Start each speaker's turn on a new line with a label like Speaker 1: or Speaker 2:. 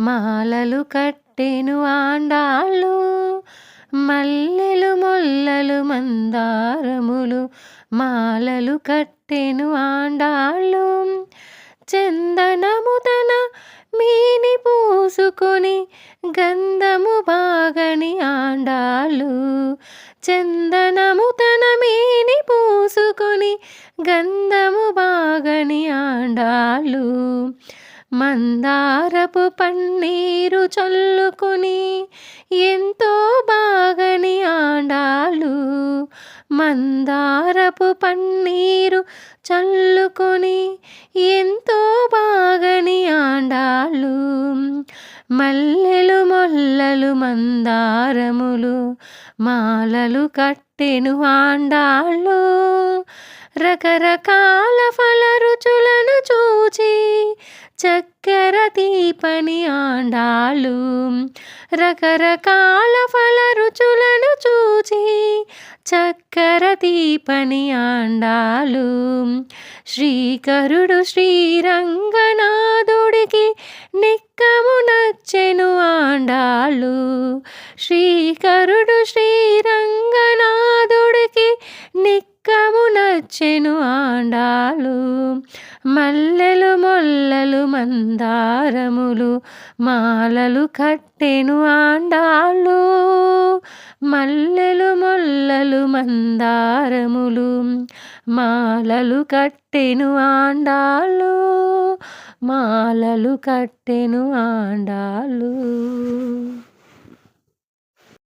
Speaker 1: మాలలు కట్టెను ఆండాళ్ళు మల్లెలు మొల్లలు మందారములు మాలలు కట్టెను ఆండాళ్ళు. చందనము తన మీని పూసుకొని గంధము బాగని ఆండాళ్ళు. చందనము తన మీని పూసుకొని గంధము బాగని ఆండాళ్ళు. మందారపు పన్నీరు చల్లుకొని ఎంతో బాగని ఆండాళ్ళు. మందారపు పన్నీరు చల్లుకొని ఎంతో బాగని ఆడాలు మల్లెలు మొల్లలు మందారములు మాలలు కట్టెను ఆండాళ్ళు. రకరకాల ఫల రుచులు చక్కెర తీపని ఆండాలు రకరకాల ఫల రుచులను చూచి చక్కెర తీపని ఆండాలు. శ్రీకరుడు శ్రీరంగనాథుడికి నిక్కము నచ్చెను ఆండాలు. శ్రీకరుడు శ్రీరంగనాథుడికి నిక్కము నచ్చెను ఆండాలు. మల్లెలు మొల్ల మందారములు మాలలు కట్టెను ఆండాళ్ళు మల్లెలు మొల్లలు మందారములు మాలలు కట్టెను ఆండాళ్ళు మాలలు కట్టెను ఆండాళ్ళు.